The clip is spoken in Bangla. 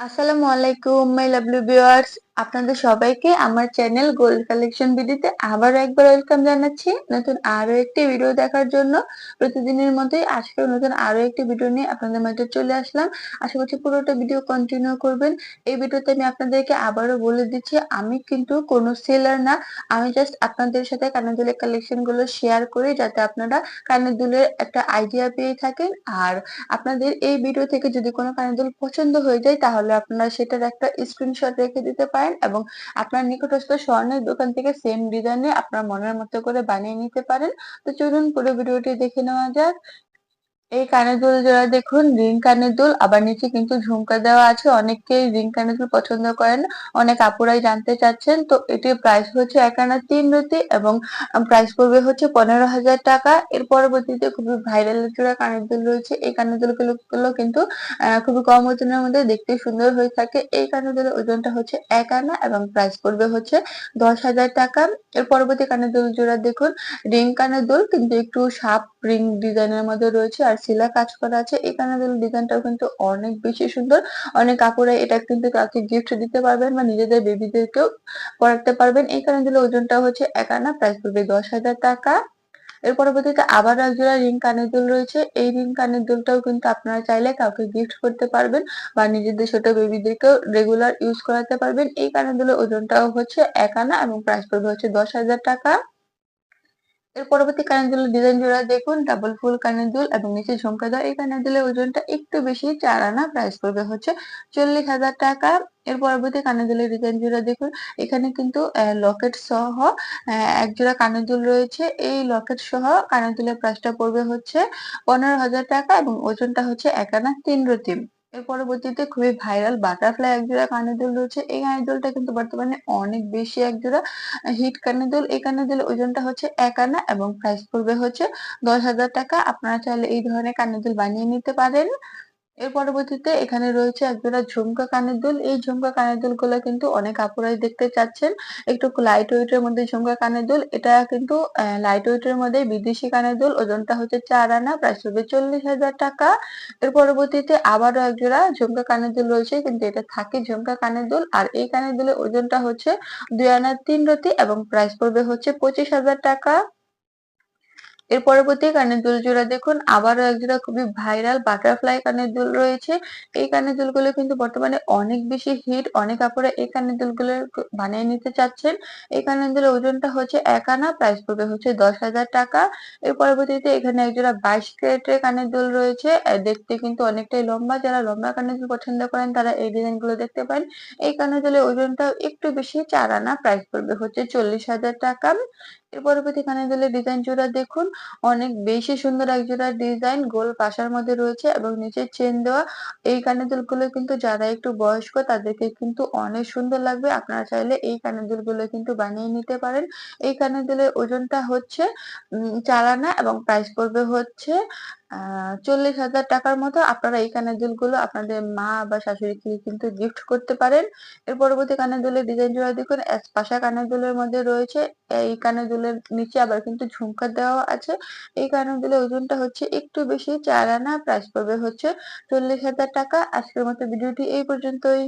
আসসালামু আলাইকুম মাই লাভলি ভিউয়ার্স। আপনাদের সবাইকে আমার চ্যানেল গোল্ড কালেকশন ভিডিওতে আবারও একবার ওয়েলকাম জানাচ্ছি। নতুন আরও একটি ভিডিও দেখার জন্য প্রতিদিনের মতোই আজকেও নতুন আরও একটি ভিডিও নিয়ে আপনাদের মাঝে চলে আসলাম। আশা করছি পুরোটা ভিডিও কন্টিনিউ করবেন। এই ভিডিওতে আমি আপনাদেরকে আবারও বলে দিচ্ছি, আমি কিন্তু কোনো সেলার না। আমি জাস্ট আপনাদের সাথে কানের দুলের কালেকশনগুলো শেয়ার করি যাতে আপনারা কানের দুলের একটা আইডিয়া পেয়ে থাকেন। আর আপনাদের এই ভিডিও থেকে যদি কোনো কানের দুল পছন্দ হয়ে যায়, তাহলে আপনারা সেটার একটা স্ক্রিনশট রেখে দিতে পারেন। এবং আপনার নিকটস্থ স্বর্ণের দোকান থেকে সেম ডিজাইনে আপনার মনের মতো করে বানিয়ে নিতে পারেন। তো চলুন পুরো ভিডিওটি দেখে নেওয়া যাক। এই কানের দুল জোড়া দেখুন, রিং কানের দুল, আবার নিচে কিন্তু ঝুমকা দেওয়া আছে, অনেকেই রিং কানের দুল পছন্দ করেন, অনেক আপুরাই জানতে চাচ্ছেন, তো এটির প্রাইস হচ্ছে এক আনা তিন রতি এবং প্রাইস পড়বে হচ্ছে পনেরো হাজার টাকা। এর পরবর্তীতে খুবই ভাইরাল জোড়া কানের দুল রয়েছে, এই কানের দুলগুলো কিন্তু খুবই কম ওজনের মধ্যে দেখতে সুন্দর হয়ে থাকে। এই কানের দুলের ওজনটা হচ্ছে এক আনা এবং প্রাইস পড়বে হচ্ছে দশ হাজার টাকা। এর পরবর্তী কানের দুল জোড়া দেখুন, রিং কানের দুল কিন্তু একটু সাপ রিং ডিজাইনের মধ্যে রয়েছে, আর সিলা কাজ করা আছে, এই কানের ডিজাইনটাও কিন্তু অনেক বেশি সুন্দর। অনেক কাপড়ে এটা কিন্তু কাউকে গিফট দিতে পারবেন বা নিজেদের বেবিদেরকেও পরাতে পারবেন। এই কানের ওজনটা হচ্ছে এক আনা প্রাইস পড়বে দশ হাজার টাকা। এর পরবর্তীতে আবার একজোড়া রিং কানের দুল রয়েছে। এই রিং কানের দুলটাও কিন্তু আপনারা চাইলে কাউকে গিফট করতে পারবেন বা নিজেদের ছোট বেবিদেরকেও রেগুলার ইউজ করাতে পারবেন। এই কানের দুলের ওজনটাও হচ্ছে এক আনা এবং প্রাইস পড়বে হচ্ছে দশ হাজার টাকা। এর পরবর্তী কানের দুলের ডিজাইন জোড়া দেখুন ডাবল ফুল কানের দুল এবং নিচে ঝুমকা দেওয়া। এই কানের দুলের ওজনটা একটু বেশি, চার আনা প্রাইস পড়বে হচ্ছে চল্লিশ হাজার টাকা। এর পরবর্তী কানের দুলের ডিজাইন জোড়া দেখুন, এখানে কিন্তু লকেট সহ এক জোড়া কানের দুল রয়েছে। এই লকেট সহ কানের দুলের প্রাইসটা পড়বে হচ্ছে পনেরো হাজার টাকা এবং ওজনটা হচ্ছে এক আনা তিন রতিম। এর পরবর্তীতে খুবই ভাইরাল বাটারফ্লাই একজোড়া কানের দুল রয়েছে। এই কানের দুলটা কিন্তু বর্তমানে অনেক বেশি একজোড়া হিট কানের দুল এই কানের দুল ওজনটা হচ্ছে এক আনা এবং প্রাইস পড়বে হচ্ছে দশ হাজার টাকা। আপনারা চাইলে এই ধরনের কানের দুল বানিয়ে নিতে পারেন। এর পরবর্তীতে এখানে রয়েছে একজোড়া ঝুমকা কানের দুল। এই ঝুমকা কানের দুলগুলো কিন্তু অনেক আপুরাই দেখতে চাচ্ছেন। একটু লাইট ওয়েট এর মধ্যে ঝুমকা কানের দুল। এটা কিন্তু লাইট ওয়েট এর মধ্যে বিদেশি কানের দুল। ওজনটা হচ্ছে চার আনা, প্রাইস হবে চল্লিশ হাজার টাকা। এর পরবর্তীতে আবারও একজোড়া ঝুমকা কানের দুল রয়েছে, কিন্তু এটা থাকে ঝুমকা কানের দুল। আর এই কানের দুলের ওজনটা হচ্ছে দুই আনা তিন রতি এবং প্রাইস পড়বে হচ্ছে পঁচিশ হাজার টাকা। এর পরবর্তী কানের দুল জোড়া দেখুন, আবারও এক জোড়া খুবই ভাইরাল বাটারফ্লাই কানের দুল রয়েছে। এই কানের দুলগুলো কিন্তু বর্তমানে অনেক বেশি হিট অনেক কাপড়ে এই কানের দুলগুলো বানিয়ে নিতে চাচ্ছেন। এই কানের দুলের ওজনটা হচ্ছে এক আনা প্রাইস পড়বে হচ্ছে দশ হাজার টাকা। এর পরবর্তীতে এখানে এক জোড়া বাইশ ক্যারেটের কানের দুল রয়েছে। দেখতে কিন্তু অনেকটাই লম্বা। যারা লম্বা কানের দুল পছন্দ করেন, তারা এই ডিজাইনগুলো দেখতে পারেন। এই কানের দুলের ওজনটা একটু বেশি, চার আনা প্রাইস পড়বে হচ্ছে চল্লিশ হাজার টাকা। এর পরবর্তী কানের দুলের ডিজাইন জোড়া দেখুন অনেক বেশি সুন্দর একজোড়া ডিজাইন গোল পাশার মধ্যে রয়েছে এবং নিচে চেন দেওয়া। এই কানের দুলগুলো কিন্তু যারা একটু বয়স্ক, তাদেরকে কিন্তু অনেক সুন্দর লাগবে। আপনারা চাইলে এই কানের দুলগুলো কিন্তু বানিয়ে নিতে পারেন। এই কানের দুলের ওজনটা হচ্ছে চালানা এবং প্রাইস পড়বে হচ্ছে চল্লিশ হাজার টাকার মতো আপনারা এই কানের দুলগুলো আপনাদের মা বা শাশুড়িকে কিন্তু গিফট করতে পারেন। এর পরবর্তী কানের দুলের ডিজাইন জোড়া দেখুন পাশা কানের দুলের মধ্যে রয়েছে, এই কানের দুলের নিচে আবার কিন্তু ঝুমকা দেওয়া আছে। এই কানের দুলের ওজনটা হচ্ছে একটু বেশি, চার আনা প্রাইস পড়বে হচ্ছে চল্লিশ হাজার টাকা। আজকের মতো ভিডিওটি এই পর্যন্তই।